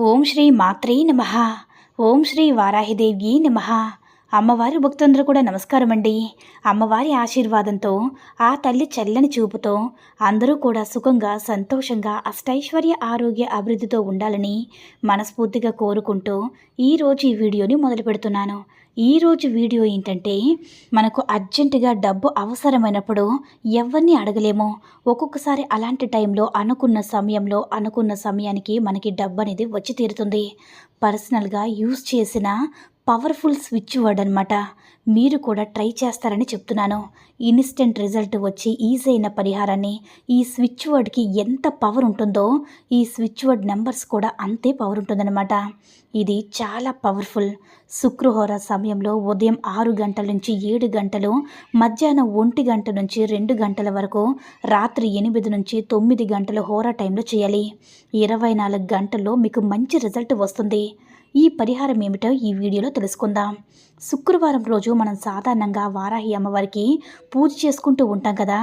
ఓం శ్రీ మాత్రే నమ ఓం శ్రీ వారాహిదేవి నమ అమ్మవారి భక్తులందరూ కూడా నమస్కారం అండి అమ్మవారి ఆశీర్వాదంతో ఆ తల్లి చల్లని చూపుతో అందరూ కూడా సుఖంగా సంతోషంగా అష్టైశ్వర్య ఆరోగ్య అభివృద్ధితో ఉండాలని మనస్ఫూర్తిగా కోరుకుంటూ ఈరోజు ఈ వీడియోని మొదలు పెడుతున్నాను. ఈరోజు వీడియో ఏంటంటే మనకు అర్జెంటుగా డబ్బు అవసరమైనప్పుడు ఎవరిని అడగలేము? ఒక్కొక్కసారి అలాంటి టైంలో అనుకున్న సమయంలో అనుకున్న సమయానికి మనకి డబ్బు అనేది వచ్చి తీరుతుంది. పర్సనల్గా యూస్ చేసిన పవర్ఫుల్ స్విచ్ వర్డ్ అనమాట మీరు కూడా ట్రై చేస్తారని చెప్తున్నాను. ఇన్స్టెంట్ రిజల్ట్ వచ్చి ఈజీ అయిన పరిహారాన్ని ఈ స్విచ్ వర్డ్కి ఎంత పవర్ ఉంటుందో ఈ స్విచ్ వర్డ్ నెంబర్స్ కూడా అంతే పవర్ ఉంటుందన్నమాట. ఇది చాలా పవర్ఫుల్. శుక్రహోర సమయంలో ఉదయం ఆరు గంటల నుంచి ఏడు గంటలు మధ్యాహ్నం ఒంటి గంట నుంచి రెండు గంటల వరకు రాత్రి ఎనిమిది నుంచి తొమ్మిది గంటల హోరా టైంలో చేయాలి. ఇరవై నాలుగు గంటల్లో మీకు మంచి రిజల్ట్ వస్తుంది. ఈ పరిహారం ఏమిటో ఈ వీడియోలో తెలుసుకుందాం. శుక్రవారం రోజు మనం సాధారణంగా వారాహి అమ్మవారికి పూజ చేసుకుంటూ ఉంటాం కదా.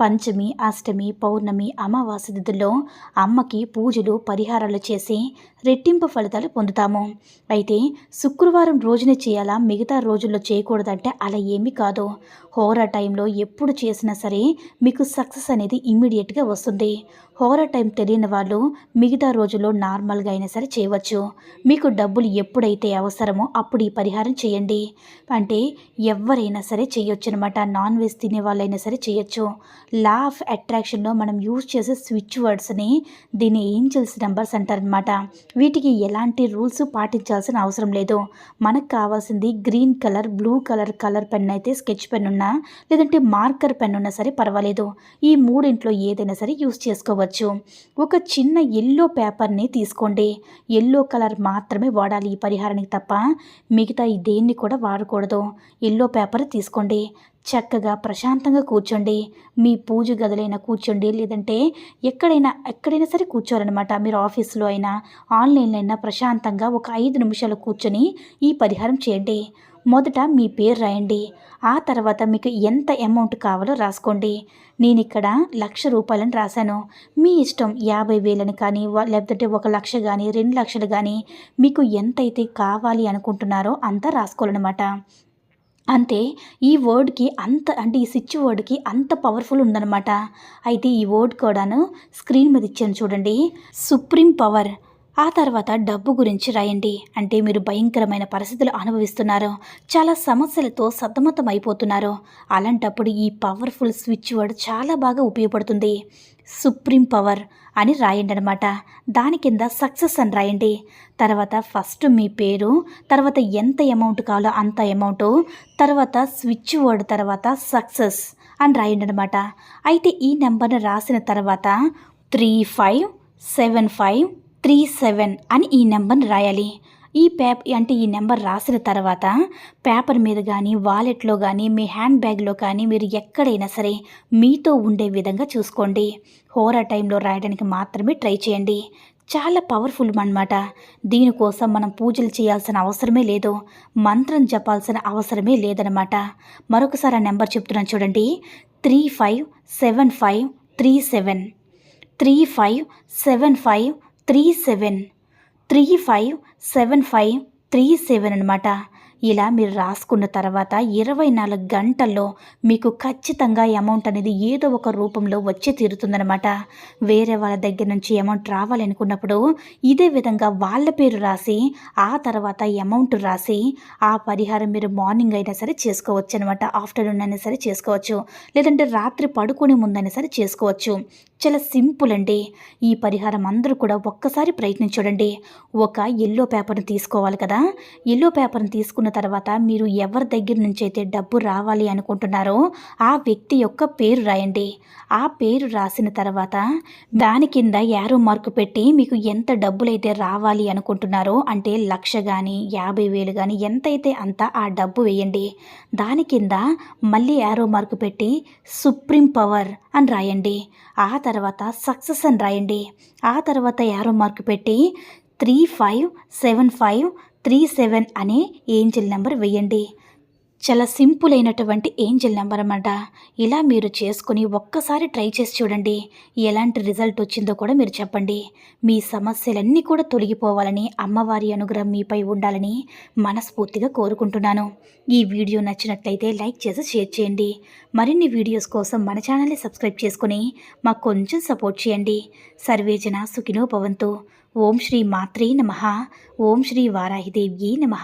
పంచమి అష్టమి పౌర్ణమి అమావాస్య తిథుల్లో అమ్మకి పూజలు పరిహారాలు చేసి రెట్టింపు ఫలితాలు పొందుతాము. అయితే శుక్రవారం రోజునే చేయాలా? మిగతా రోజుల్లో చేయకూడదంటే అలా ఏమీ కాదు. హోరా టైంలో ఎప్పుడు చేసినా సరే మీకు సక్సెస్ అనేది ఇమ్మీడియట్గా వస్తుంది. హోరా టైం తెలియని వాళ్ళు మిగతా రోజుల్లో నార్మల్గా అయినా సరే చేయవచ్చు. మీకు డబ్బులు ఎప్పుడైతే అవసరమో అప్పుడు ఈ పరిహారం చేయండి. అంటే ఎవరైనా సరే చేయొచ్చు అనమాట నాన్ వెజ్ తినే వాళ్ళైనా సరే చేయొచ్చు. లా ఆఫ్ అట్రాక్షన్లో మనం యూజ్ చేసే స్విచ్ వర్డ్స్ని దీన్ని ఏంజల్స్ నెంబర్స్ అంటారనమాట వీటికి ఎలాంటి రూల్స్ పాటించాల్సిన అవసరం లేదు. మనకు కావాల్సింది green colour blue colour colour pen అయితే స్కెచ్ పెన్ ఉన్నా లేదంటే మార్కర్ పెన్ ఉన్నా సరే పర్వాలేదు. ఈ మూడింట్లో ఏదైనా సరే యూజ్ చేసుకోవచ్చు. ఒక చిన్న ఎల్లో పేపర్ని తీసుకోండి. ఎల్లో కలర్ మాత్రమే వాడాలి ఈ పరిహారానికి తప్ప మిగతా దేన్ని కూడా వాడకూడదు. ఎల్లో పేపర్ తీసుకోండి. చక్కగా ప్రశాంతంగా కూర్చోండి. మీ పూజ గదిలైనా కూర్చోండి. లేదంటే ఎక్కడైనా ఎక్కడైనా సరే కూర్చోాలన్నమాట మీరు ఆఫీస్లో అయినా ఆన్లైన్లో అయినా ప్రశాంతంగా ఒక ఐదు నిమిషాలు కూర్చొని ఈ పరిహారం చేయండి. మొదట మీ పేరు రాయండి. ఆ తర్వాత మీకు ఎంత అమౌంట్ కావాలో రాసుకోండి. నేను ఇక్కడ లక్ష రూపాయలని రాశాను. మీ ఇష్టం యాభై వేలని కానీ లేకపోతే ఒక లక్ష కానీ రెండు లక్షలు కానీ మీకు ఎంతైతే కావాలి అనుకుంటున్నారో అంత రాసుకోవాలన్నమాట. అంతే ఈ వర్డ్కి అంత అంటే ఈ స్విచ్ వర్డ్కి అంత పవర్ఫుల్ ఉందన్నమాట. అయితే ఈ వర్డ్ కూడాను స్క్రీన్ మీద ఇచ్చాను చూడండి. Supreme power. ఆ తర్వాత డబ్బు గురించి రాయండి. అంటే మీరు భయంకరమైన పరిస్థితులు అనుభవిస్తున్నారు. చాలా సమస్యలతో సతమతం అయిపోతున్నారు. అలాంటప్పుడు ఈ పవర్ఫుల్ స్విచ్ వర్డ్ చాలా బాగా ఉపయోగపడుతుంది. సుప్రీం పవర్ అని రాయండి అనమాట దాని కింద సక్సెస్ అని రాయండి. తర్వాత ఫస్ట్ మీ పేరు తర్వాత ఎంత అమౌంట్ కావాలో అంత అమౌంట్ తర్వాత స్విచ్ వర్డ్ తర్వాత సక్సెస్ అని రాయండి అనమాట అయితే ఈ నెంబర్ని రాసిన తర్వాత three five seven five three seven అని ఈ నెంబర్ని రాయాలి. ఈ పేప అంటే ఈ నెంబర్ రాసిన తర్వాత పేపర్ మీద కానీ వాలెట్లో కానీ మీ హ్యాండ్ బ్యాగ్లో కానీ మీరు ఎక్కడైనా సరే మీతో ఉండే విధంగా చూసుకోండి. హోరా టైంలో రాయడానికి మాత్రమే ట్రై చేయండి. చాలా పవర్ఫుల్ అనమాట దీనికోసం మనం పూజలు చేయాల్సిన అవసరమే లేదు. మంత్రం చెప్పాల్సిన అవసరమే లేదనమాట. మరొకసారి ఆ నెంబర్ చెప్తున్నాను చూడండి. Three five seven five three seven. Three five seven five three seven. Three five seven five three seven అనమాట ఇలా మీరు రాసుకున్న తర్వాత ఇరవై నాలుగు గంటల్లో మీకు ఖచ్చితంగా అమౌంట్ అనేది ఏదో ఒక రూపంలో వచ్చి తీరుతుందనమాట వేరే వాళ్ళ దగ్గర నుంచి అమౌంట్ రావాలనుకున్నప్పుడు ఇదే విధంగా వాళ్ళ పేరు రాసి ఆ తర్వాత అమౌంట్ రాసి ఆ పరిహారం మీరు మార్నింగ్ అయినా సరే చేసుకోవచ్చు అనమాట ఆఫ్టర్నూన్ అయినా సరే చేసుకోవచ్చు. లేదంటే రాత్రి పడుకునే ముందైనా సరే చేసుకోవచ్చు. చాలా సింపుల్ అండి ఈ పరిహారం అందరూ కూడా ఒక్కసారి ప్రయత్నం చూడండి. ఒక ఎల్లో పేపర్ని తీసుకోవాలి కదా. ఎల్లో పేపర్ని తీసుకున్న తర్వాత మీరు ఎవరి దగ్గర నుంచి అయితే డబ్బు రావాలి అనుకుంటున్నారో ఆ వ్యక్తి యొక్క పేరు రాయండి. ఆ పేరు రాసిన తర్వాత దాని కింద యారో మార్కు పెట్టి మీకు ఎంత డబ్బులైతే రావాలి అనుకుంటున్నారో అంటే లక్ష కానీ యాభై వేలు కానీ ఎంతైతే అంత ఆ డబ్బు వేయండి. దాని కింద మళ్ళీ యారో మార్కు పెట్టి సుప్రీం పవర్ అని రాయండి. ఆ తర్వాత సక్సెస్ అని రాయండి. ఆ తర్వాత యారో మార్కు పెట్టి three five seven five three seven అనే ఏంజిల్ నెంబర్ వేయండి. చాలా సింపుల్ అయినటువంటి ఏంజిల్ నెంబర్ అన్నమాట. ఇలా మీరు చేసుకుని ఒక్కసారి ట్రై చేసి చూడండి. ఎలాంటి రిజల్ట్ వచ్చిందో కూడా మీరు చెప్పండి. మీ సమస్యలన్నీ కూడా తొలగిపోవాలని అమ్మవారి అనుగ్రహం మీపై ఉండాలని మనస్ఫూర్తిగా కోరుకుంటున్నాను. ఈ వీడియో నచ్చినట్లయితే లైక్ చేసి షేర్ చేయండి. మరిన్ని వీడియోస్ కోసం మన ఛానల్ని సబ్స్క్రైబ్ చేసుకుని మాకు కొంచెం సపోర్ట్ చేయండి. సర్వేజన సుఖినో భవంతు. ఓం శ్రీ మాత్రే నమ. ఓం శ్రీ వారాహిదేవ్యే నమ.